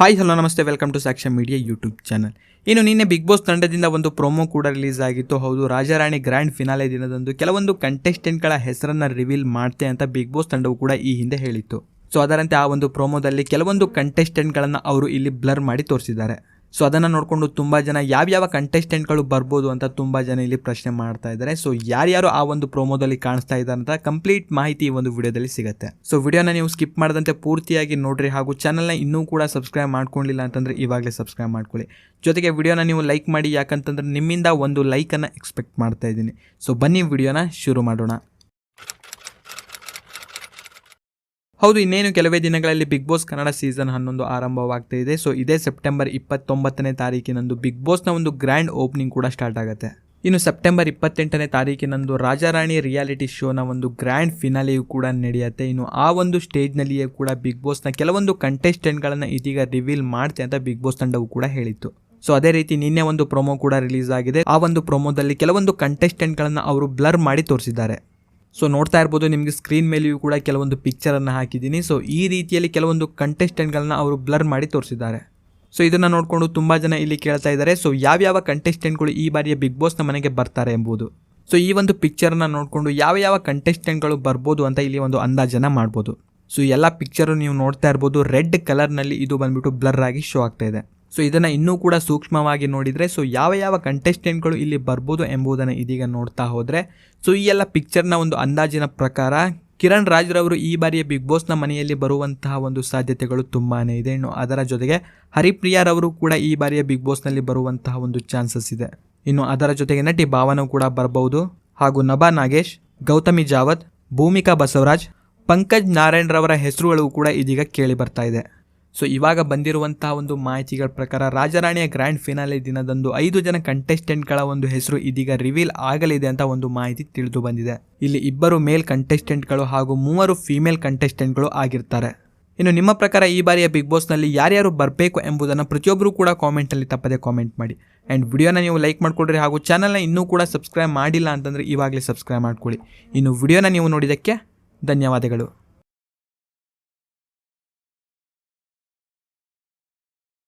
Hi hello ನಮಸ್ತೆ. Welcome to Sakshya media YouTube channel ಇನ್ನು ನಿನ್ನೆ ಬಿಗ್ ಬಾಸ್ ತಂಡದಿಂದ ಒಂದು ಪ್ರೊಮೋ ಕೂಡ ರಿಲೀಸ್ ಆಗಿತ್ತು. ಹೌದು, ರಾಜಾರಾಣಿ ಗ್ರ್ಯಾಂಡ್ ಫಿನಾಲೆ ದಿನದಂದು ಕೆಲವೊಂದು ಕಂಟೆಸ್ಟೆಂಟ್ಗಳ ಹೆಸರನ್ನು ರಿವೀಲ್ ಮಾಡ್ತೆ ಅಂತ ಬಿಗ್ ಬಾಸ್ ತಂಡವು ಕೂಡ ಈ ಹಿಂದೆ ಹೇಳಿತ್ತು. ಸೊ ಅದರಂತೆ ಆ ಒಂದು ಪ್ರೊಮೋದಲ್ಲಿ ಕೆಲವೊಂದು ಕಂಟೆಸ್ಟೆಂಟ್ಗಳನ್ನು ಅವರು ಇಲ್ಲಿ ಬ್ಲರ್ ಮಾಡಿ ತೋರಿಸಿದ್ದಾರೆ. ಸೊ ಅದನ್ನು ನೋಡಿಕೊಂಡು ತುಂಬ ಜನ ಯಾವ್ಯಾವ ಕಂಟೆಸ್ಟೆಂಟ್ಗಳು ಬರ್ಬೋದು ಅಂತ ತುಂಬ ಜನ ಇಲ್ಲಿ ಪ್ರಶ್ನೆ ಮಾಡ್ತಾ ಇದ್ದಾರೆ. ಸೊ ಯಾರ್ಯಾರು ಆ ಒಂದು ಪ್ರೋಮೋದಲ್ಲಿ ಕಾಣಿಸ್ತಾ ಇದ್ದಾರೆ ಅಂತ ಕಂಪ್ಲೀಟ್ ಮಾಹಿತಿ ಈ ಒಂದು ವಿಡಿಯೋದಲ್ಲಿ ಸಿಗುತ್ತೆ. ಸೊ ವಿಡಿಯೋನ ನೀವು ಸ್ಕಿಪ್ ಮಾಡದಂತೆ ಪೂರ್ತಿಯಾಗಿ ನೋಡ್ರಿ ಹಾಗೂ ಚಾನಲ್ನ ಇನ್ನೂ ಕೂಡ ಸಬ್ಸ್ಕ್ರೈಬ್ ಮಾಡ್ಕೊಂಡಿಲ್ಲ ಅಂತಂದ್ರೆ ಇವಾಗಲೇ ಸಬ್ಸ್ಕ್ರೈಬ್ ಮಾಡ್ಕೊಳ್ಳಿ. ಜೊತೆಗೆ ವಿಡಿಯೋನ ನೀವು ಲೈಕ್ ಮಾಡಿ, ಯಾಕಂತಂದ್ರೆ ನಿಮ್ಮಿಂದ ಒಂದು ಲೈಕನ್ನು ಎಕ್ಸ್ಪೆಕ್ಟ್ ಮಾಡ್ತಾ ಇದ್ದೀನಿ. ಸೊ ಬನ್ನಿ ವಿಡಿಯೋನ ಶುರು ಮಾಡೋಣ. ಹೌದು, ಇನ್ನೇನು ಕೆಲವೇ ದಿನಗಳಲ್ಲಿ ಬಿಗ್ ಬಾಸ್ ಕನ್ನಡ ಸೀಸನ್ ಹನ್ನೊಂದು ಆರಂಭವಾಗ್ತಾ ಇದೆ. ಸೊ ಇದೇ ಸೆಪ್ಟೆಂಬರ್ ಇಪ್ಪತ್ತೊಂಬತ್ತನೇ ತಾರೀಕಿನಂದು ಬಿಗ್ ಬಾಸ್ನ ಒಂದು ಗ್ರ್ಯಾಂಡ್ ಓಪನಿಂಗ್ ಕೂಡ ಸ್ಟಾರ್ಟ್ ಆಗುತ್ತೆ. ಇನ್ನು ಸೆಪ್ಟೆಂಬರ್ ಇಪ್ಪತ್ತೆಂಟನೇ ತಾರೀಕಿನಂದು ರಾಜಾರಾಣಿ ರಿಯಾಲಿಟಿ ಶೋನ ಒಂದು ಗ್ರ್ಯಾಂಡ್ ಫಿನಾಲೆಯು ಕೂಡ ನಡೆಯುತ್ತೆ. ಇನ್ನು ಆ ಒಂದು ಸ್ಟೇಜ್ನಲ್ಲಿಯೇ ಕೂಡ ಬಿಗ್ ಬಾಸ್ನ ಕೆಲವೊಂದು ಕಂಟೆಸ್ಟೆಂಟ್ಗಳನ್ನು ಇದೀಗ ರಿವೀಲ್ ಮಾಡ್ತೆ ಅಂತ ಬಿಗ್ ಬಾಸ್ ತಂಡವು ಕೂಡ ಹೇಳಿತ್ತು. ಸೊ ಅದೇ ರೀತಿ ನಿನ್ನೆ ಒಂದು ಪ್ರೊಮೋ ಕೂಡ ರಿಲೀಸ್ ಆಗಿದೆ. ಆ ಒಂದು ಪ್ರೊಮೋದಲ್ಲಿ ಕೆಲವೊಂದು ಕಂಟೆಸ್ಟೆಂಟ್ಗಳನ್ನು ಅವರು ಬ್ಲರ್ ಮಾಡಿ ತೋರಿಸಿದ್ದಾರೆ. ಸೊ ನೋಡ್ತಾ ಇರ್ಬೋದು, ನಿಮಗೆ ಸ್ಕ್ರೀನ್ ಮೇಲೆಯೂ ಕೂಡ ಕೆಲವೊಂದು ಪಿಕ್ಚರನ್ನು ಹಾಕಿದ್ದೀನಿ. ಸೊ ಈ ರೀತಿಯಲ್ಲಿ ಕೆಲವೊಂದು ಕಂಟೆಸ್ಟೆಂಟ್ಗಳನ್ನ ಅವರು ಬ್ಲರ್ ಮಾಡಿ ತೋರಿಸಿದ್ದಾರೆ. ಸೊ ಇದನ್ನು ನೋಡಿಕೊಂಡು ತುಂಬ ಜನ ಇಲ್ಲಿ ಕೇಳ್ತಾ ಇದ್ದಾರೆ. ಸೊ ಯಾವ್ಯಾವ ಕಂಟೆಸ್ಟೆಂಟ್ಗಳು ಈ ಬಾರಿಯ ಬಿಗ್ ಬಾಸ್ನ ಮನೆಗೆ ಬರ್ತಾರೆ ಎಂಬುದು. ಸೊ ಈ ಒಂದು ಪಿಕ್ಚರನ್ನ ನೋಡಿಕೊಂಡು ಯಾವ ಯಾವ ಕಂಟೆಸ್ಟೆಂಟ್ಗಳು ಬರ್ಬೋದು ಅಂತ ಇಲ್ಲಿ ಒಂದು ಅಂದಾಜನ್ನು ಮಾಡ್ಬೋದು. ಸೊ ಎಲ್ಲ ಪಿಕ್ಚರು ನೀವು ನೋಡ್ತಾ ಇರ್ಬೋದು. ರೆಡ್ ಕಲರ್ನಲ್ಲಿ ಇದು ಬಂದ್ಬಿಟ್ಟು ಬ್ಲರ್ ಆಗಿ ಶೋ ಆಗ್ತಾ ಇದೆ. ಸೊ ಇದನ್ನು ಇನ್ನೂ ಕೂಡ ಸೂಕ್ಷ್ಮವಾಗಿ ನೋಡಿದರೆ ಸೊ ಯಾವ ಯಾವ ಕಂಟೆಸ್ಟೆಂಟ್ಗಳು ಇಲ್ಲಿ ಬರ್ಬೋದು ಎಂಬುದನ್ನು ಇದೀಗ ನೋಡ್ತಾ ಹೋದರೆ. ಸೊ ಈ ಎಲ್ಲ ಪಿಕ್ಚರ್ನ ಒಂದು ಅಂದಾಜಿನ ಪ್ರಕಾರ, ಕಿರಣ್ ರಾಜ್ರವರು ಈ ಬಾರಿಯ ಬಿಗ್ ಬಾಸ್ನ ಮನೆಯಲ್ಲಿ ಬರುವಂತಹ ಒಂದು ಸಾಧ್ಯತೆಗಳು ತುಂಬಾ ಇದೆ. ಇನ್ನು ಅದರ ಜೊತೆಗೆ ಹರಿಪ್ರಿಯಾರವರು ಕೂಡ ಈ ಬಾರಿಯ ಬಿಗ್ ಬಾಸ್ನಲ್ಲಿ ಬರುವಂತಹ ಒಂದು ಚಾನ್ಸಸ್ ಇದೆ. ಇನ್ನು ಅದರ ಜೊತೆಗೆ ನಟಿ ಭಾವನೂ ಕೂಡ ಬರಬಹುದು ಹಾಗೂ ನಭಾ ನಾಗೇಶ್, ಗೌತಮಿ ಜಾವತ್, ಭೂಮಿಕಾ ಬಸವರಾಜ್, ಪಂಕಜ್ ನಾರಾಯಣ್ ಹೆಸರುಗಳು ಕೂಡ ಇದೀಗ ಕೇಳಿ ಬರ್ತಾ ಇದೆ. ಸೊ ಇವಾಗ ಬಂದಿರುವಂತಹ ಒಂದು ಮಾಹಿತಿಗಳ ಪ್ರಕಾರ ರಾಜರಾಣಿಯ ಗ್ರ್ಯಾಂಡ್ ಫಿನಾಲೆ ದಿನದಂದು ಐದು ಜನ ಕಂಟೆಸ್ಟೆಂಟ್ಗಳ ಒಂದು ಹೆಸರು ಇದೀಗ ರಿವೀಲ್ ಆಗಲಿದೆ ಅಂತ ಒಂದು ಮಾಹಿತಿ ತಿಳಿದು ಬಂದಿದೆ. ಇಲ್ಲಿ ಇಬ್ಬರು ಮೇಲ್ ಕಂಟೆಸ್ಟೆಂಟ್ಗಳು ಹಾಗೂ ಮೂವರು ಫಿಮೇಲ್ ಕಂಟೆಸ್ಟೆಂಟ್ಗಳು ಆಗಿರ್ತಾರೆ. ಇನ್ನು ನಿಮ್ಮ ಪ್ರಕಾರ ಈ ಬಾರಿಯ ಬಿಗ್ ಬಾಸ್ನಲ್ಲಿ ಯಾರ್ಯಾರು ಬರಬೇಕು ಎಂಬುದನ್ನು ಪ್ರತಿಯೊಬ್ಬರು ಕೂಡ ಕಾಮೆಂಟಲ್ಲಿ ತಪ್ಪದೆ ಕಾಮೆಂಟ್ ಮಾಡಿ. ಆ್ಯಂಡ್ ವಿಡಿಯೋನ ನೀವು ಲೈಕ್ ಮಾಡ್ಕೊಡ್ರಿ ಹಾಗೂ ಚಾನಲ್ನ ಇನ್ನೂ ಕೂಡ ಸಬ್ಸ್ಕ್ರೈಬ್ ಮಾಡಿಲ್ಲ ಅಂತಂದರೆ ಇವಾಗಲೇ ಸಬ್ಸ್ಕ್ರೈಬ್ ಮಾಡ್ಕೊಳ್ಳಿ. ಇನ್ನು ವಿಡಿಯೋನ ನೀವು ನೋಡಿದ್ದಕ್ಕೆ ಧನ್ಯವಾದಗಳು.